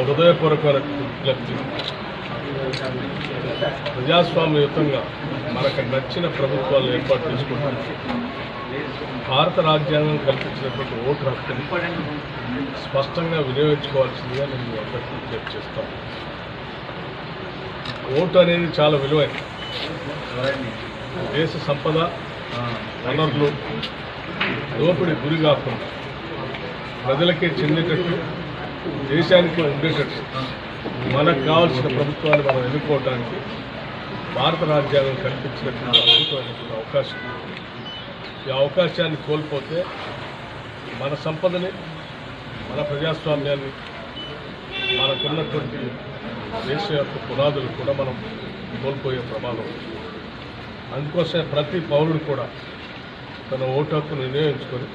హృదయపూర్వక విజ్ఞప్తి ప్రజాస్వామ్యయుతంగా మనకు నచ్చిన ప్రభుత్వాలు ఏర్పాటు చేసుకుంటాం. భారత రాజ్యాంగం కల్పించినటువంటి ఓటు హక్కుని స్పష్టంగా వినియోగించుకోవాల్సిందిగా నేను అందరికీ విజ్ఞప్తి చేస్తాను ఓటు అనేది చాలా విలువైనది దేశ సంపద వనరులు దోపిడి గురి కాకుండా ప్రజలకే చెందేటట్టు దేశానికి ఉండేటట్టు మనకు కావాల్సిన ప్రభుత్వాన్ని మనం ఎన్నుకోవడానికి భారత రాజ్యాంగం కల్పించినటువంటి అద్భుతమైనటువంటి అవకాశం. ఈ అవకాశాన్ని కోల్పోతే మన సంపదని మన ప్రజాస్వామ్యాన్ని మనకున్నటువంటి దేశ యొక్క పునాదులు కూడా మనం కోల్పోయే ప్రమాదం. అందుకోసం అందుకోసమే ప్రతి పౌరుడు కూడా తన ఓటు హక్కును వినియోగించుకొని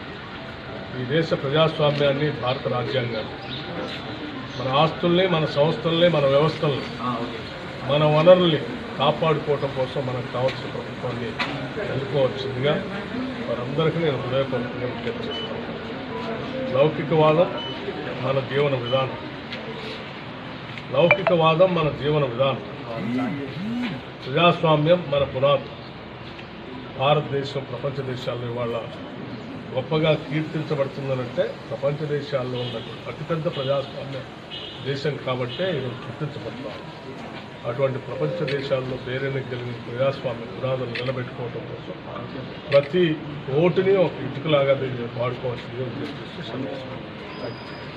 ఈ దేశ ప్రజాస్వామ్యాన్ని భారత రాజ్యాంగాన్ని మన ఆస్తుల్ని మన సంస్థల్ని మన వ్యవస్థల్ని మన వనరుల్ని కాపాడుకోవటం కోసం మనకు కావాల్సిన ప్రభుత్వాన్ని ఎన్నుకోవాల్సిందిగా వారందరికీ నేను హృదయపూర్వకంగా లౌకికవాదం మన జీవన విధానం. లౌకికవాదం మన జీవన విధానం. ప్రజాస్వామ్యం మన పునాది. భారతదేశం ప్రపంచ దేశాల్లో ఇవాళ గొప్పగా కీర్తించబడుతుందనంటే ప్రపంచ దేశాల్లో ఉన్న అతిపెద్ద ప్రజాస్వామ్య దేశం కాబట్టే ఈరోజు గుర్తించబడుతున్నాం అటువంటి ప్రపంచ దేశాల్లో పేరెన్ని కలిగిన ప్రజాస్వామ్య పునాదులు నిలబెట్టుకోవడం కోసం ప్రతి ఓటుని ఒక ఇటుకలాగా దీన్ని వాడుకోవాల్సిందిగా ఉద్దేశిస్తూ సందేశం థ్యాంక్ యూ